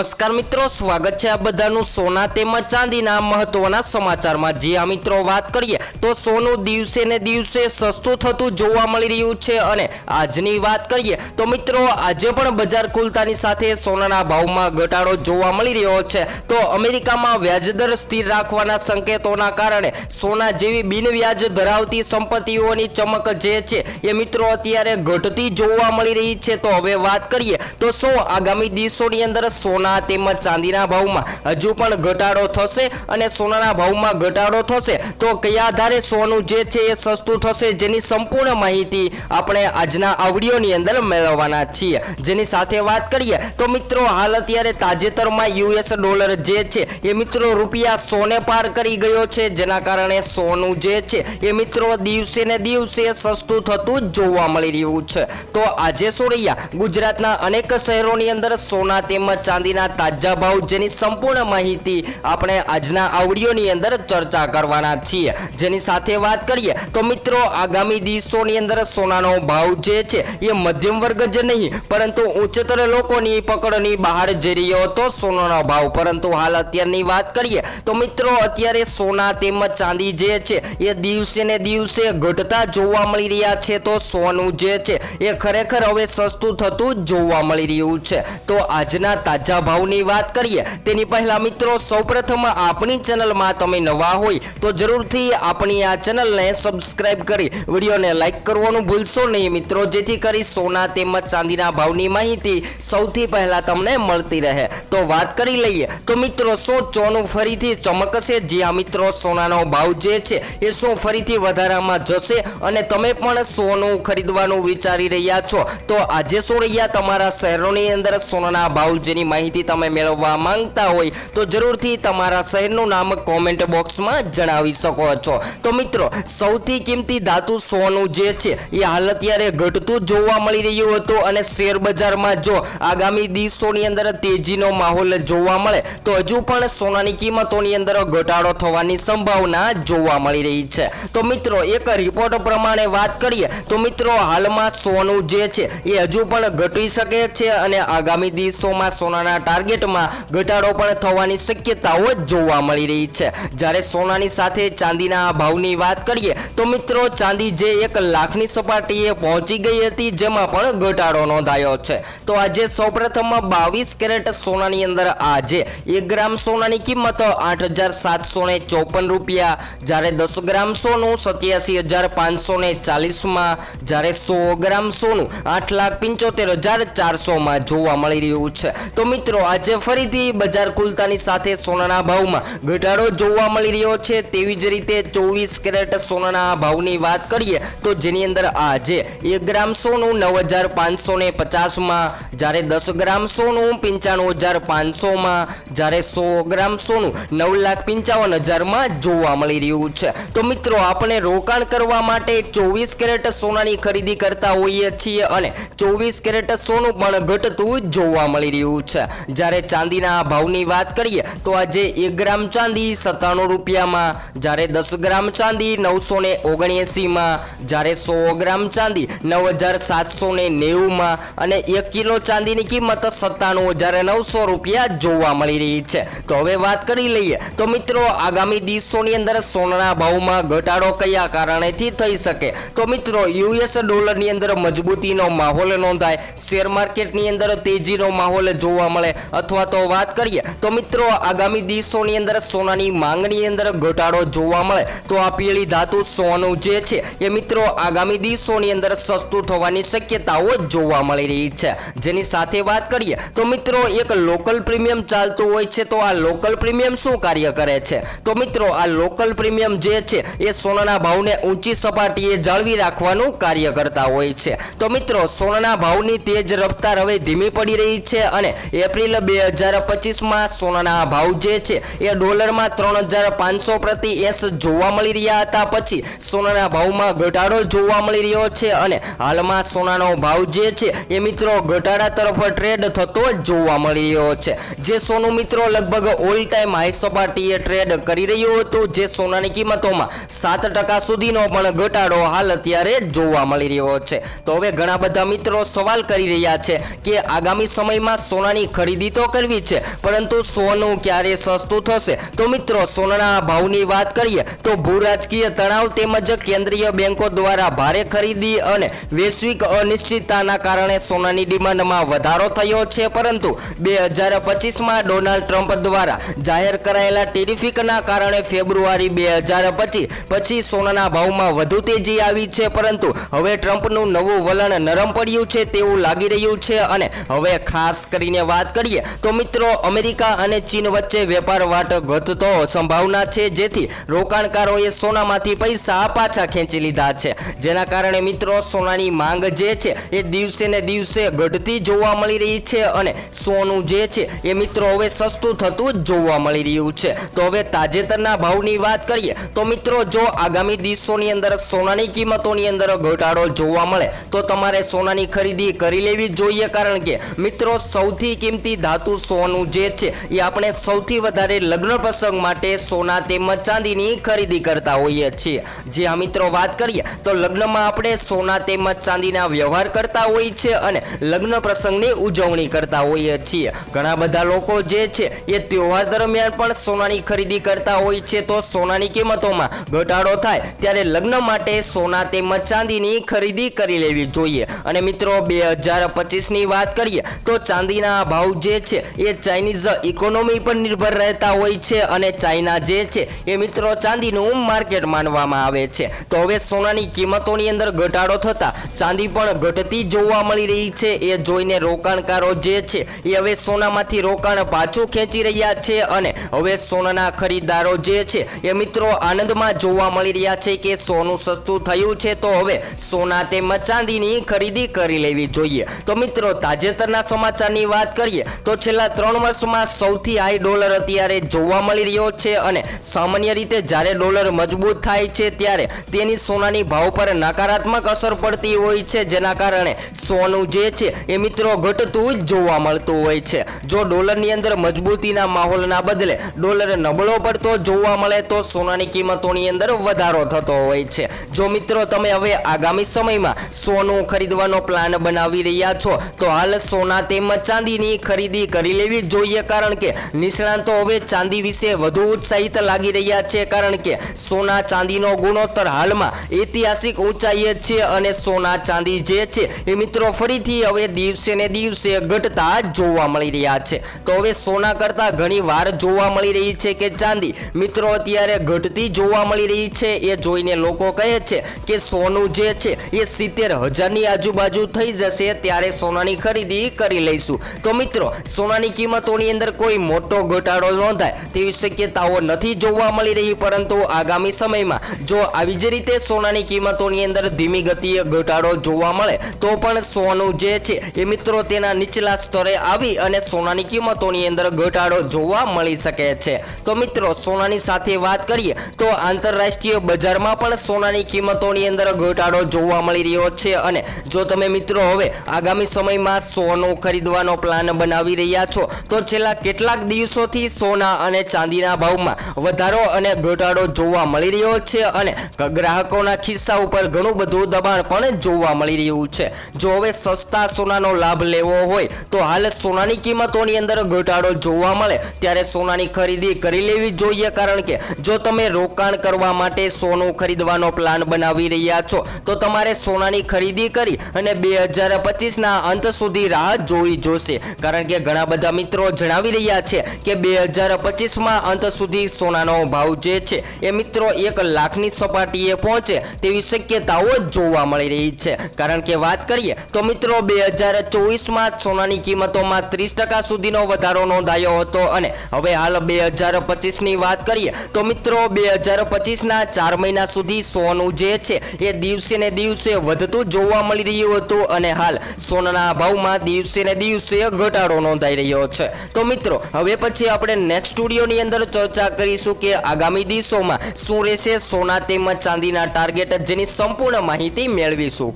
નમસ્કાર મિત્રો, સ્વાગત છે આ બધાનું સોના તેમજ ચાંદીના મહત્વના સમાચારમાં. જે આ મિત્રો, વાત કરીએ તો સોનું દિવસે ને દિવસે સસ્તું થતું જોવા મળી રહ્યું છે અને આજની વાત કરીએ તો મિત્રો, આજે પણ બજાર ખુલતાની સાથે સોનાના ભાવમાં ઘટાડો જોવા મળી રહ્યો છે. તો અમેરિકામાં વ્યાજદર સ્થિર રાખવાના સંકેતોના કારણે સોના જેવી બિનવ્યાજ ધરાવતી સંપત્તિઓની ચમક જે છે એ મિત્રો અત્યારે ઘટતી જોવા મળી રહી છે. તો હવે વાત કરીએ તો શું આગામી દિવસોની અંદર સોના તેમજ ચાંદીના ભાવમાં હજુ પણ ઘટાડો થશે અને સોનાના ભાવમાં ઘટાડો થશે. તો કયા આધારે સોનું જે છે એ સસ્તું થશે જેની સંપૂર્ણ માહિતી આપણે આજના આવડીઓની અંદર મેળવવાના છીએ. જેની સાથે વાત કરીએ તો મિત્રો હાલ અત્યારે તાજેતરમાં યુએસ ડોલર જે છે એ મિત્રો રૂપિયા સોને પાર કરી ગયો છે. જેના કારણે સોનું જે છે એ મિત્રો દિવસે ને દિવસે સસ્તું થતું જોવા મળી રહ્યું છે. તો આજે શું રહ્યા ગુજરાતના અનેક શહેરોની અંદર સોના તેમજ ચાંદીના તાજા ભાવ જેની સંપૂર્ણ માહિતી આપણે આજના આ અંદર ચર્ચા કરવાના છીએ. જેની સાથે વાત કરીએ તો મિત્રો, આગામી દિવસોની અંદર સોનાનો ભાવ જે છે એ મધ્યમ વર્ગ જ નહીં, પરંતુ ઉચ્ચતર લોકોની પકડની બહાર જઈ રહ્યો હતો સોનાનો ભાવ. પરંતુ હાલ અત્યારની વાત કરીએ તો મિત્રો, અત્યારે સોના તેમજ ચાંદી જે છે એ દિવસે ને દિવસે ઘટતા જોવા મળી રહ્યા છે. તો સોનું જે છે એ ખરેખર હવે સસ્તું થતું જોવા મળી રહ્યું છે. તો આજના તાજા ભાવની વાત કરીએ, તેની પહેલા મિત્રો સૌપ્રથમ આપણી ચેનલમાં તમે નવા હોય તો જરૂરથી આપણી આ ચેનલને સબસ્ક્રાઇબ કરી વિડીયોને લાઈક કરવાનું ભૂલશો નહીં મિત્રો, જેથી કરી સોના તેમજ ચાંદીના ભાવની માહિતી સૌથી પહેલા તમને મળતી રહે. તો વાત કરી લઈએ, તો મિત્રો શું ચોનું ફરીથી ચમકશે? જે આ મિત્રો સોનાનો ભાવ જે છે, એ શું ફરીથી વધારામાં જશે? અને તમે પણ સોનું ખરીદવાનું વિચારી રહ્યા છો, તો આજે શું રહ્યા તમારા શહેરોની અંદર સોનાના ભાવ જેની માહિતી તમે મેળવવા માંગતા હોય તો જરૂરથી તમારા શહેરનું નામ કોમેન્ટ બોક્સમાં જણાવી શકો છો. તો મિત્રો, સૌથી કિંમતી ધાતુ સોનું જે છે, એ હાલ અત્યારે ઘટતું જોવા મળી રહ્યું હતું અને શેર બજારમાં જો આગામી દિવસોની અંદર તેજીનો માહોલ જોવા મળે, તો હજુ પણ સોનાની કિંમતોની અંદર ઘટાડો થવાની સંભાવના જોવા મળી રહી છે. તો મિત્રો, એક રિપોર્ટ પ્રમાણે વાત કરીએ, તો મિત્રો, હાલમાં સોનું જે છે, એ હજુ પણ ઘટી શકે છે અને આગામી દિવસોમાં સોનાના ટાર્ગેટમાં ઘટાડો પણ થવાની શક્યતાઓ જોવા મળી રહી છે. જ્યારે સોનાની સાથે ચાંદીના ભાવની વાત કરીએ, તો મિત્રો ચાંદી જે એક લાખની સપાટીએ પહોંચી ગઈ હતી, જેમાં પણ ઘટાડો નોંધાયો છે. તો આજે સૌપ્રથમ બાવીસ કેરેટ સોનાની અંદર આજે એક ગ્રામ સોનાની કિંમત આઠ હજાર સાતસો ને ચોપન રૂપિયા, જ્યારે દસ ગ્રામ સોનું સત્યાસી હજાર પાંચસો ને ચાલીસમાં, જ્યારે સો ગ્રામ સોનું આઠ લાખ પંચોતેર હજાર ચારસોમાં જોવા મળી રહ્યું છે. તો મિત્રો આજે ફરીથી બજાર ખુલતાની સાથે સોનાના ભાવમાં ઘટાડો જોવા મળી રહ્યો છે. તેવી જ રીતે ચોવીસ કેરેટ સોનાના ભાવની વાત કરીએ તો જેની અંદર આજે એક ગ્રામ સોનું નવ હજાર પાંચસો ને પચાસમાં, જ્યારે દસ ગ્રામ સોનું પંચાણું હજાર પાંચસોમાં, જ્યારે સો ગ્રામ સોનું નવ લાખ પંચાવન હજારમાં જોવા મળી રહ્યું છે. તો મિત્રો, આપણે રોકાણ કરવા માટે ચોવીસ કેરેટ સોનાની ખરીદી કરતા હોઈએ છીએ અને ચોવીસ કેરેટ સોનું પણ ઘટતું જોવા મળી રહ્યું છે. જ્યારે ચાંદીના ભાવની વાત કરીએ, તો આજે એક ગ્રામ ચાંદી સત્તાણું રૂપિયામાં, જ્યારે દસ ગ્રામ ચાંદી નવસો ને ઓગણએંસીમાં જ્યારે સો ગ્રામ ચાંદી નવ હજાર સાતસો ને નેવુંમાં અને એક કિલો ચાંદીની કિંમત સત્તાણું હજાર નવસો રૂપિયા જોવા મળી રહી છે. તો હવે વાત કરી લઈએ. તો મિત્રો, આગામી દિવસોની અંદર સોનાના ભાવમાં ઘટાડો કયા કારણેથી થઈ શકે? તો મિત્રો, યુએસ ડોલરની અંદર મજબૂતીનો માહોલ નોંધાય. શેર માર્કેટની અંદર તેજીનો માહોલ જોવા મળે અથવા તો વાત કરીએ, તો મિત્રો આગામી દિવસોની અંદર સોનાની માંગની અંદર ઘટાડો જોવા મળે, તો આ પીળી ધાતુ સોનું જે છે, એ મિત્રો આગામી દિવસોની અંદર સસ્તું થવાની શક્યતાઓ જોવા મળી રહી છે. જેની સાથે વાત કરીએ, તો મિત્રો એક લોકલ પ્રીમિયમ ચાલતું હોય છે, તો આ લોકલ પ્રીમિયમ શું કાર્ય કરે છે? તો મિત્રો આ લોકલ પ્રીમિયમ જે છે, એ સોનાના ભાવને ઊંચી સપાટીએ જાળવી રાખવાનું કાર્ય કરતા હોય છે. તો મિત્રો સોનાના ભાવની તેજ રફતાર હવે ધીમી પડી રહી છે અને એપ્રિલ બે હજાર પચીસમાં સોનાના ભાવ જે છે એ ડોલરમાં ત્રણ હજાર પાંચસો પ્રતિ એસ જોવા મળી રહ્યા હતા. પછી સોનાના ભાવમાં ઘટાડો જોવા મળી રહ્યો છે અને હાલમાં સોનાનો ભાવ જે છે એ મિત્રો ઘટાડા તરફ ટ્રેડ થતો જોવા મળી રહ્યો છે. જે સોનું મિત્રો લગભગ ઓલ ટાઈમ હાઈ સપાટીએ ટ્રેડ કરી રહ્યું હતું, જે સોનાની કિંમતોમાં સાત ટકા સુધીનો પણ ઘટાડો હાલ અત્યારે જોવા મળી રહ્યો છે. તો હવે ઘણા બધા મિત્રો સવાલ કરી રહ્યા છે કે આગામી સમયમાં સોનાની ખરીદી ખરીદી તો કરવી છે, પરંતુ સોનું ક્યારે સસ્તું થશે? તો મિત્રો, સોનાના ભાવની વાત કરીએ, તો ભૂરાજકીય તણાવ તેમજ કેન્દ્રીય બેંકો દ્વારા ભારે ખરીદી અને વૈશ્વિક અનિશ્ચિતતાના કારણે સોનાની ડિમાન્ડમાં વધારો થયો છે, પરંતુ બે હજાર પચીસમાં ડોનાલ્ડ ટ્રમ્પ દ્વારા જાહેર કરાયેલા ટેરિફિકના કારણે ફેબ્રુઆરી બે હજાર પચીસ પછી સોનાના ભાવમાં વધુ તેજી આવી છે, પરંતુ હવે ટ્રમ્પનું નવું વલણ નરમ પડ્યું છે તેવું લાગી રહ્યું છે, અને હવે ખાસ કરીને વાત કરીએ. તો મિત્રો, અમેરિકા અને ચીન વચ્ચે વેપાર વાટ ઘટતો સંભાવના છે, જેથી રોકાણકારોએ સોનામાંથી પૈસા પાછા ખેંચી લીધા છે. જેના કારણે મિત્રો, સોનાની માંગ જે છે, એ દિવસે ને દિવસે ઘટતી જોવા મળી રહી છે અને સોનું જે છે, એ મિત્રો હવે સસ્તું થતું જ જોવા મળી રહ્યું છે. તો હવે તાજેતરના ભાવની વાત કરીએ, તો મિત્રો, જો આગામી દિવસોની અંદર સોનાની કિંમતોની અંદર ઘટાડો જોવા મળે, તો તમારે સોનાની ખરીદી કરી લેવી જોઈએ. કારણ કે મિત્રો, સૌથી કિંમતી ધાતુ સોનું જે છે, એ આપણે સૌથી વધારે લગ્ન પ્રસંગ માટે સોના તેમજ ચાંદીની ખરીદી કરતા હોઈએ છીએ. જે આ મિત્રો વાત કરીએ, તો લગ્નમાં આપણે સોના તેમજ ચાંદીના વ્યવહાર કરતા હોઈએ છીએ અને લગ્ન પ્રસંગની ઉજવણી કરતા હોઈએ છીએ. ઘણા બધા લોકો જે છે, એ તહેવાર દરમિયાન પણ સોનાની ખરીદી કરતા હોય છે. તો સોનાની કિંમતોમાં ઘટાડો થાય, ત્યારે લગ્ન માટે સોના તેમજ ચાંદીની ખરીદી કરી લેવી જોઈએ. અને મિત્રો, બે હજાર પચીસની વાત કરીએ, તો ચાંદીના ભાવ જે છે, એ ચાઇનીઝ ઇકોનોમી પર નિર્ભર રહેતા હોય છે અને ચાઇના જે છે, એ મિત્રો ચાંદીનું માર્કેટ માનવામાં આવે છે. તો હવે સોનાની કિંમતોની અંદર ઘટાડો થતા ચાંદી પણ ઘટતી જોવા મળી રહી છે. એ જોઈને રોકાણકારો જે છે, એ હવે સોનામાંથી રોકાણ પાછું ખેંચી રહ્યા છે અને હવે સોનાના ખરીદદારો જે છે, એ મિત્રો આનંદમાં જોવા મળી રહ્યા છે કે સોનું સસ્તું થયું છે તો હવે સોના તેમજ ચાંદીની ખરીદી કરી લેવી જોઈએ. તો મિત્રો તાજેતરના સમાચારની વાત કરીએ તો છેલ્લા ત્રણ વર્ષમાં સૌથી હાઈ ડોલર અત્યારે જોવા મળી રહ્યો છે અને સામાન્ય રીતે જ્યારે ડોલર મજબૂત થાય છે ત્યારે તેની સોનાની ભાવ પર નકારાત્મક અસર પડતી હોય છે. જેના કારણે સોનું જે છે એ મિત્રો ઘટતું જ જોવા મળતું હોય છે. જો ડોલરની અંદર મજબૂતીના માહોલના બદલે ડોલર નબળો પડતો જોવા મળે તો સોનાની કિંમતોની અંદર વધારો થતો હોય છે. જો મિત્રો તમે હવે આગામી સમયમાં સોનું ખરીદવાનો પ્લાન બનાવી રહ્યા છો, તો હાલ સોના તેમજ ચાંદીની ખરીદી કરી લેવી જોઈએ, કારણ કે નિષ્ણાંતો હવે ચાંદી વિશે વધુ ઉત્સાહિત લાગી રહ્યા છે, કારણ કે સોના ચાંદીનો ગુણોત્તર હાલમાં ઐતિહાસિક ઊંચાઈએ છે અને સોના ચાંદી જે છે એ મિત્રો ફરીથી હવે દિવસે ને દિવસે ઘટતા જોવા મળી રહ્યા છે. તો હવે સોના કરતાં ઘણી વાર જોવા મળી રહી છે કે ચાંદી મિત્રો અત્યારે ઘટતી જોવા મળી રહી છે, એ જોઈને લોકો કહે છે કે સોનું જે છે એ સિત્તેર હજારની આજુબાજુ થઈ જશે, ત્યારે સોનાની ખરીદી કરી લઈશું. તો મિત્રો સોનાની કિંમતોની અંદર કોઈ મોટો ઘટાડો નોંધાય તેવી શક્યતાઓ નથી જોવા મળી રહી, પરંતુ આગામી સમયમાં જો આવી જ રીતે સોનાની કિંમતોની અંદર ધીમી ગતિએ ઘટાડો જોવા મળે, તો પણ સોનું જે છે એ મિત્રો તેના નીચલા સ્તરે આવી અને સોનાની કિંમતોની અંદર ઘટાડો જોવા મળી શકે છે. તો મિત્રો, સોનાની સાથે વાત કરીએ, તો આંતરરાષ્ટ્રીય બજારમાં પણ સોનાની કિંમતોની અંદર ઘટાડો જોવા મળી રહ્યો છે અને જો તમે મિત્રો, હવે આગામી સમયમાં સોનું ખરીદવાનો પ્લાન બનાવી રહ્યા છો. તો છેલ્લા કેટલાક દિવસોથી સોના અને ચાંદીના ભાવમાં વધારો અને ઘટાડો જોવા મળી રહ્યો છે અને ગ્રાહકોના ખિસ્સા ઉપર ઘણું બધું દબાણ પણ જોવા મળી રહ્યું છે. જો હવે સસ્તા સોનાનો લાભ લેવો હોય, તો હાલ સોનાની કિંમતોની અંદર ઘટાડો જોવા મળે. ત્યારે સોનાની ખરીદી કરી લેવી જોઈએ, કારણ કે જો તમે રોકાણ કરવા માટે સોનું ખરીદવાનો પ્લાન બનાવી રહ્યા છો, તો તમારે સોનાની ખરીદી કરી અને બે હજાર પચીસના અંત સુધી રાહ જોવી જોશે. કારણ કે ઘણા બધા મિત્રો જણાવી રહ્યા છે કે બે હજાર પચીસમાં અંત સુધી સોનાનો ભાવ જે છે એ મિત્રો એક લાખની સપાટીએ પહોંચે તેવી શક્યતાઓ જોવા મળી રહી છે. કારણ કે વાત કરીએ તો મિત્રો બે હજાર ચોવીસમાં સોનાની કિંમતોમાં ત્રીસ ટકા સુધીનો વધારો નોંધાયો હતો અને હવે હાલ બે હજાર પચીસની વાત કરીએ તો મિત્રો બે હજાર પચીસના ચાર મહિના સુધી સોનું જે છે એ દિવસે ને દિવસે વધતું જોવા મળી રહ્યું હતું અને હાલ સોનાના ભાવમાં દિવસે ને દિવસે ઘટાડો નોંધાઈ રહ્યો છે. તો મિત્રો, હવે પછી આપણે નેક્સ્ટ સ્ટુડિયોની અંદર ચર્ચા કરીશું કે આગામી દિવસોમાં શું રહેશે સોના તેમજ ચાંદીના ટાર્ગેટ જેની સંપૂર્ણ માહિતી મેળવીશું.